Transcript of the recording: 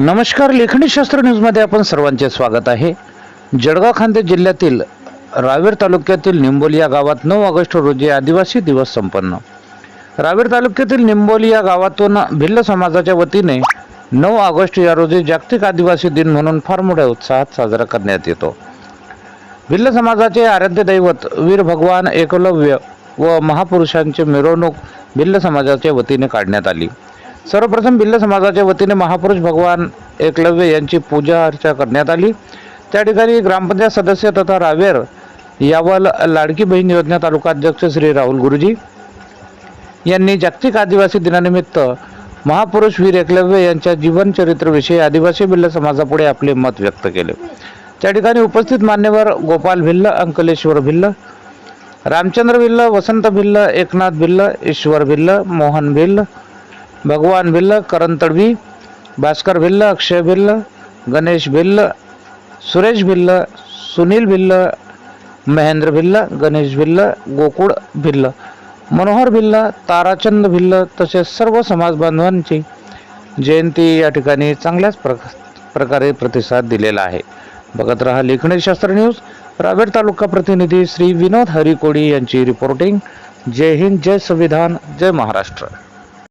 नमस्कार लेखणीशास्त्र न्यूजमध्ये आपण सर्वांचे स्वागत आहे. जळगाव खांदे जिल्ह्यातील रावेर तालुक्यातील निंबोली या गावात नऊ ऑगस्ट रोजी आदिवासी दिवस संपन्न. रावेर तालुक्यातील निंबोली या गावातून भिल्ल समाजाच्या वतीने नऊ ऑगस्ट या रोजी जागतिक आदिवासी दिन म्हणून फार मोठ्या उत्साहात साजरा करण्यात येतो. भिल्ल समाजाचे आराध्य दैवत वीर भगवान एकलव्य व महापुरुषांची मिरवणूक भिल्ल समाजाच्या वतीने काढण्यात आली. सर्वप्रथम भिल्ल समाजाच्या वतीने महापुरुष भगवान एकलव्य यांची पूजा अर्चा करण्यात आली. त्या ठिकाणी ग्रामपंचायत सदस्य तथा रावेर यावल लाडकी बहीण योजना तालुका अध्यक्ष श्री राहुल गुरुजी यांनी जागतिक आदिवासी दिनानिमित्त महापुरुष वीर एकलव्य यांच्या जीवनचरित्राविषयी आदिवासी भिल्ल समाजापुढे आपले मत व्यक्त केले. त्या ठिकाणी उपस्थित मान्यवर गोपाल भिल्ल अंकलेश्वर भिल्ल रामचंद्र भिल्ल वसंत भिल्ल एकनाथ भिल्ल ईश्वर भिल्ल मोहन भिल्ल भगवान भिल्ल करण तडवी भास्कर भिल्ल अक्षय भिल्ल गणेश भिल्ल सुरेश भिल्ल सुनील भिल्ल महेंद्र भिल्ल गणेश भिल्ल गोकुळ भिल्ल मनोहर भिल्ल ताराचंद भिल्ल तसेच सर्व समाज बांधवांची जयंती या ठिकाणी चांगल्याच प्रक प्रकारे प्रतिसाद दिलेला आहे. बघत रहा लेखणी शास्त्र न्यूज. रावेर तालुका प्रतिनिधी श्री विनोद हरिकोडी यांची रिपोर्टिंग जय हिंद जय संविधान जय महाराष्ट्र.